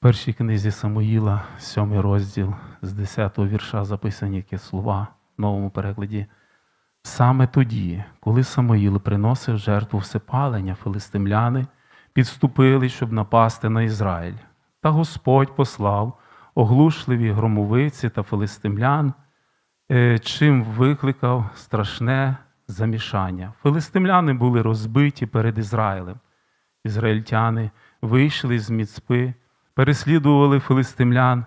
першій книзі Самуїла, сьомий розділ, з 10-го вірша записані які слова в новому перекладі. Саме тоді, коли Самоїл приносив жертву всепалення, филистимляни підступили, щоб напасти на Ізраїль. Та Господь послав оглушливі громовиці та филистимлян, е, чим викликав страшне замішання. Филистимляни були розбиті перед Ізраїлем. Ізраїльтяни вийшли з Міцпи, переслідували филистимлян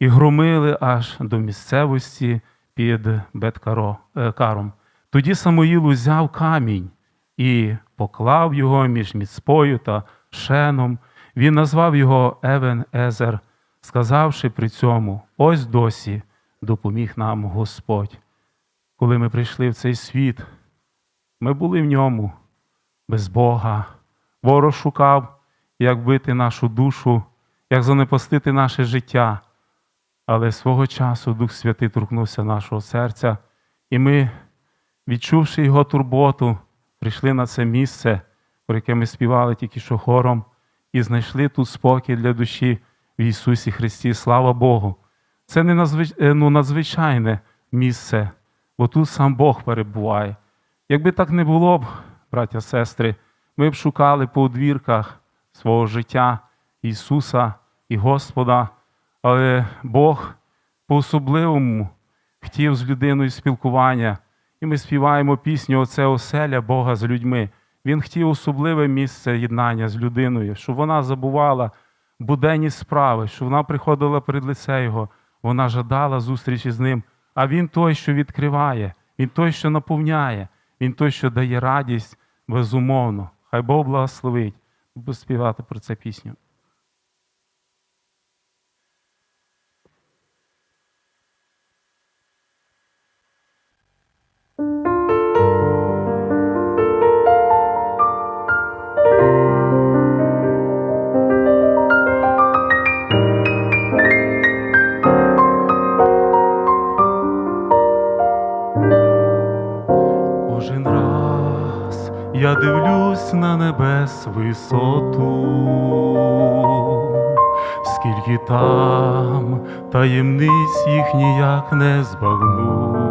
і громили аж до місцевості під Беткаром. Тоді Самуїл узяв камінь і поклав його між Міцпою та Шеном. Він назвав його Евен Езер, сказавши при цьому: ось досі допоміг нам Господь. Коли ми прийшли в цей світ, ми були в ньому без Бога. Ворог шукав, як бити нашу душу, як занепастити наше життя. Але свого часу Дух Святий торкнувся нашого серця, і ми, відчувши Його турботу, прийшли на це місце, про яке ми співали тільки що хором, і знайшли тут спокій для душі в Ісусі Христі. Слава Богу! Це не надзвич... е, ну, надзвичайне місце, бо тут сам Бог перебуває. Якби так не було б, браття, сестри, ми б шукали по одвірках свого життя Ісуса і Господа, але Бог по-особливому хотів з людиною спілкування, і ми співаємо пісню Оце оселя Бога з людьми. Він хотів особливе місце єднання з людиною, щоб вона забувала буденні справи, щоб вона приходила перед лице Його, вона жадала зустрічі з ним. А Він той, що відкриває, Він той, що наповняє, Він той, що дає радість безумовно. Хай Бог благословить. Буду співати про це пісню. Я дивлюсь на небес висоту, скільки там таємниць їх ніяк не збагну.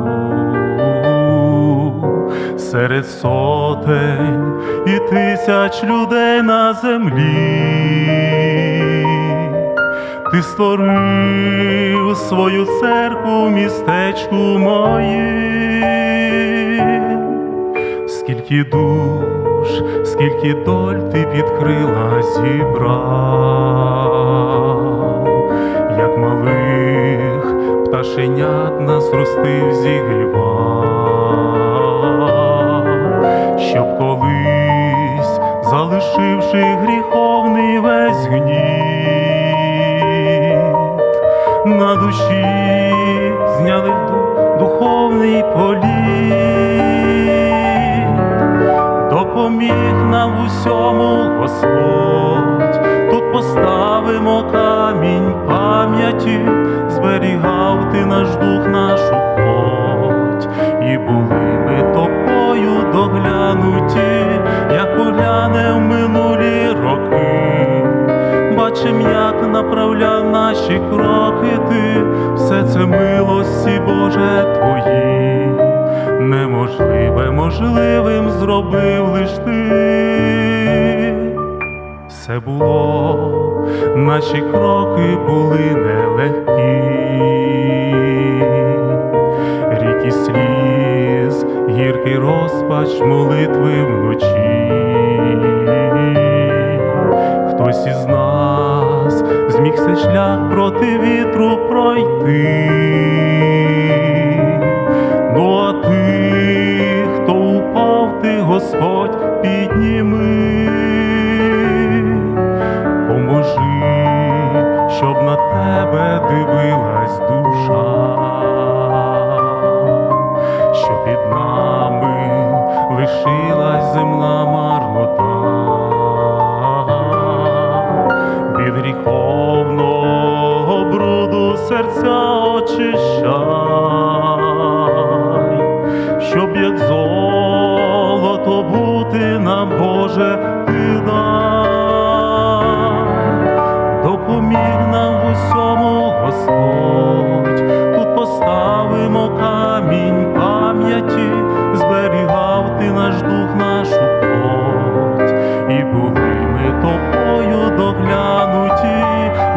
Серед сотень і тисяч людей на землі. Ти створив свою церкву містечку моїм, скільки душ, скільки доль ти під крила зібрав, як малих пташенят нас ростив, зігрівав, щоб колись, залишивши гріховний весь гніт, на душі зняли духовний політ, усьому Господь, тут поставимо камінь пам'яті, зберігав ти наш дух, нашу плоть, і були ми тобою доглянуті, як погляне в минулі роки. Бачим, як направляв наші кроки ти, все це милості, Боже, твої, неможливе можливим зробив лиш ти. Все було, наші кроки були нелегкі, ріки сліз, гіркий розпач молитви вночі. Хтось із нас зміг цей шлях проти вітру пройти. На тебе дивилась душа, що під нами лишилась земна марнота. Від гріховного бруду серця очищай,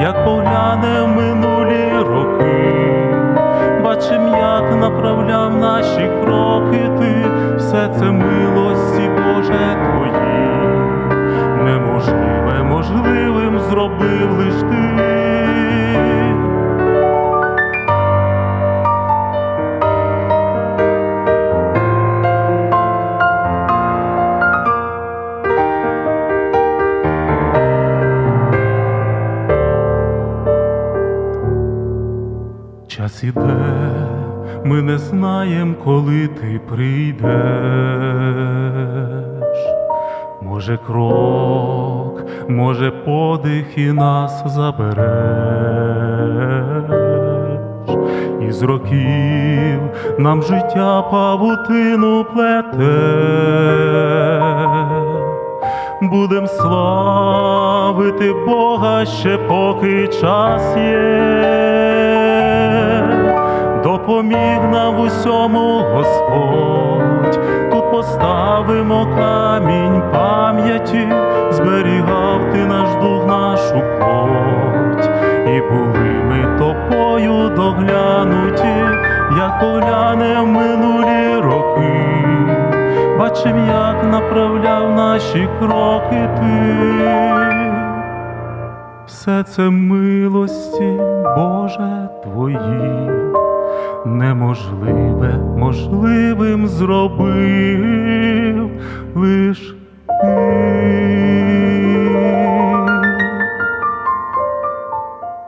як погляне минулі роки, бачим, як направляв наші кроки ти, все це милості Боже твої, неможливе можливим зробив лиш ти. Час ми не знаєм, коли ти прийдеш. Може, крок, може, подих і нас забереш, із років нам життя павутину плете. Будем славити Бога ще поки час є допоміг нам в усьому Господь, тут поставимо камінь пам'яті, зберігав ти наш дух, нашу плоть, і були ми тобою доглянуті, як погляне в минулі роки, бачим, як направляв наші кроки ти. Все це милості, Боже, Твої, неможливе можливим зробив лиш ти.